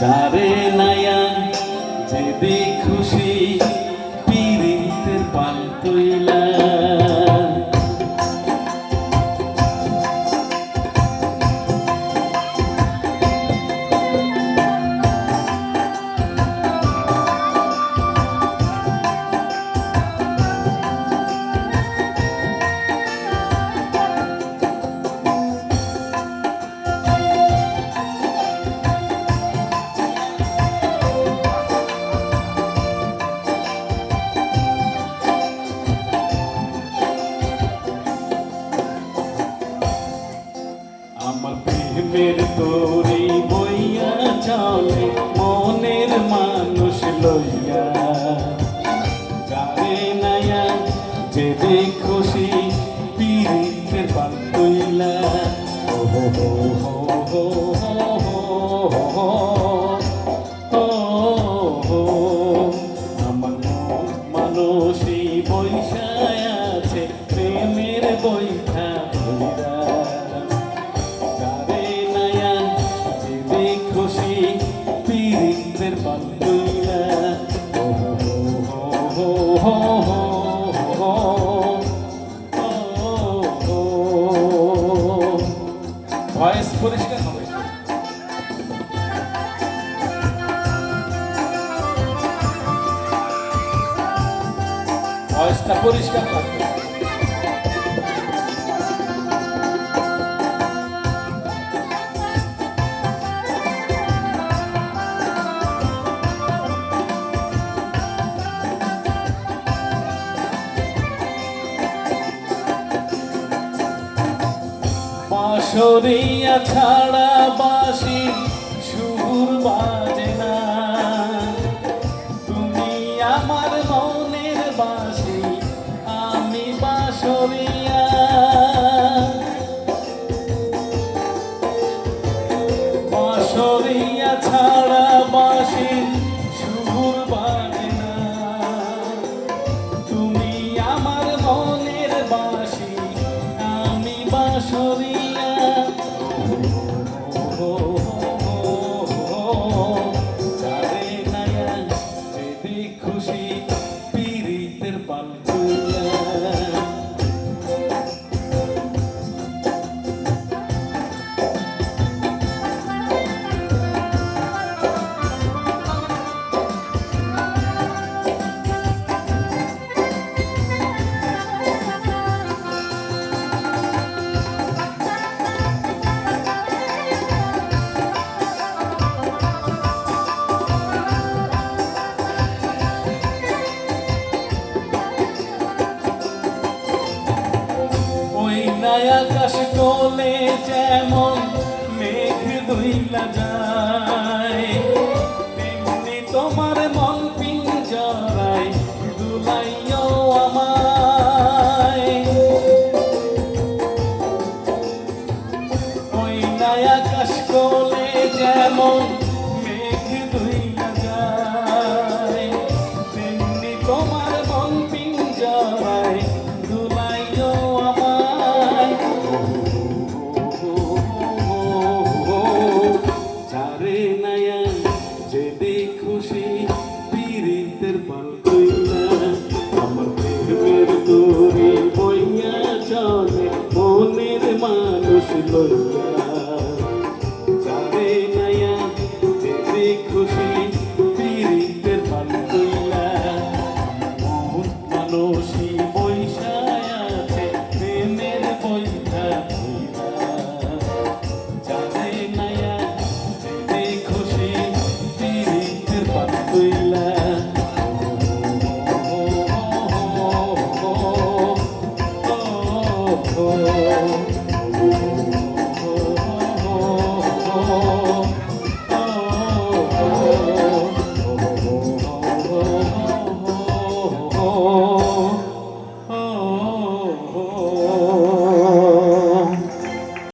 চারে নায়া যেদি খুশি পীড়িতের পাল তুইলা। প্রেমের তোরি বইয়া চলে, মনের মানুষ লইয়া। যারে যে খুশি পিরিতের পাল তৈলা হো হো হো মানুষই বৈশায় আছে, প্রেমের বৈঠা। ভয়েস পরিষ্কার হবে। ভয়েসটা পরিষ্কার থাকবে। বাঁশরিয়া ছাড়া বাসি সুর বাজে না। তুমি আমার মনের বাসি আমি বাসরিয়া বাসরিয়া ছাড়া যায় আকাশ তোলে যেমন মেঘ ধুইলা যায়। প্রেমের পাল্টই না আমার প্রেমের তোরে বইয়া চলে মনের মানুষ লইয়া। বৈশা 哦